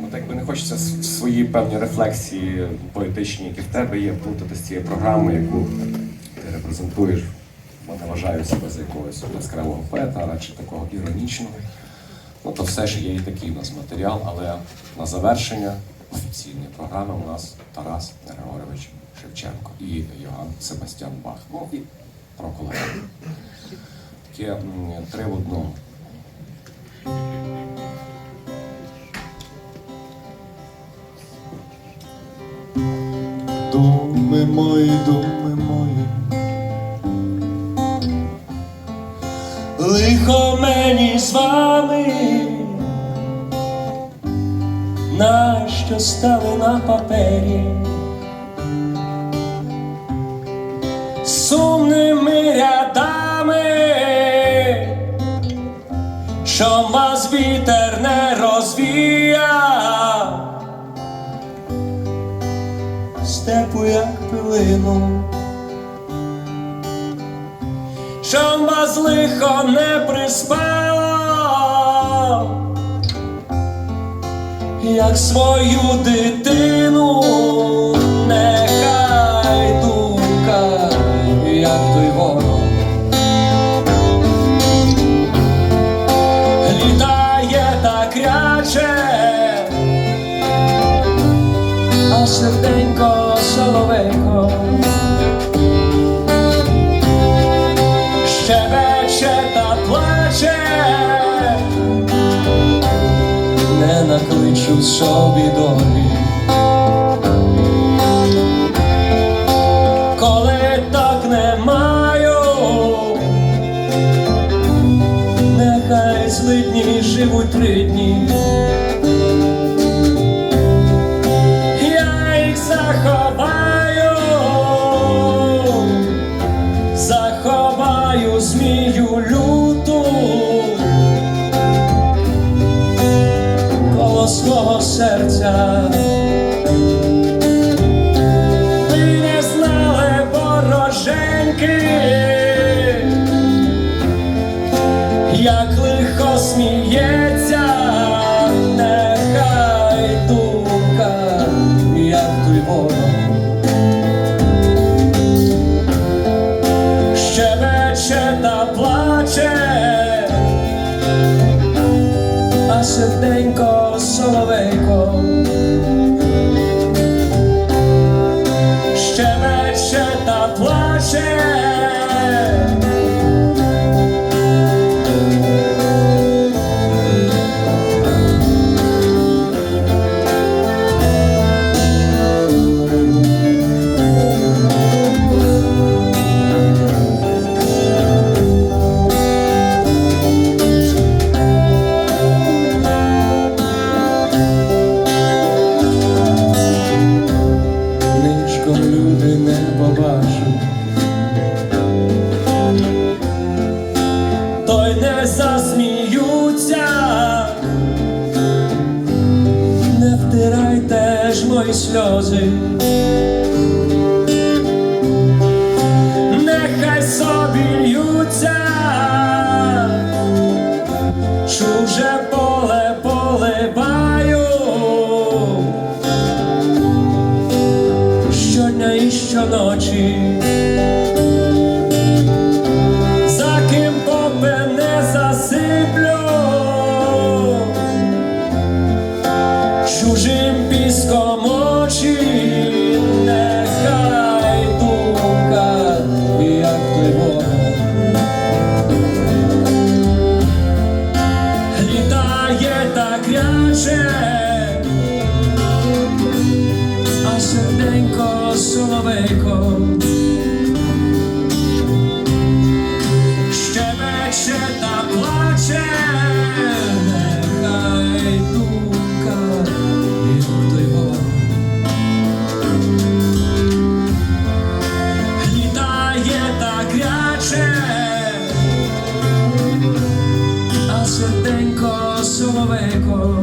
Ну, так би не хочеться с- свої певні рефлексії поетичні, які в тебе є, плутати з цією програмою, яку ти репрезентуєш. Бо не вважаю себе за якогось яскравого поета, радше такого іронічного. Ну, то все ж є і такий у нас матеріал, але на завершення офіційної програми у нас Тарас Григорович Шевченко і Йоганн Себастьян Бах. Ну і про колегу. Таке три в одному. Думи мої, думи мої. Лихо мені з вами, нащо стали на папері, сумними рядами, що вас вітер не степу, як пилину, щоб вас лихо не приспало, як свою дитину, нехай думка, як той ворог. Серденько соловейко щебече та плаче, не накличу собі долі. Коли так не маю, нехай злидні живуть три дні. Плаче, а серденько втирайте ж щебече та плаче, нехай думка, ворог. Літає так ряче, а серденько соловейко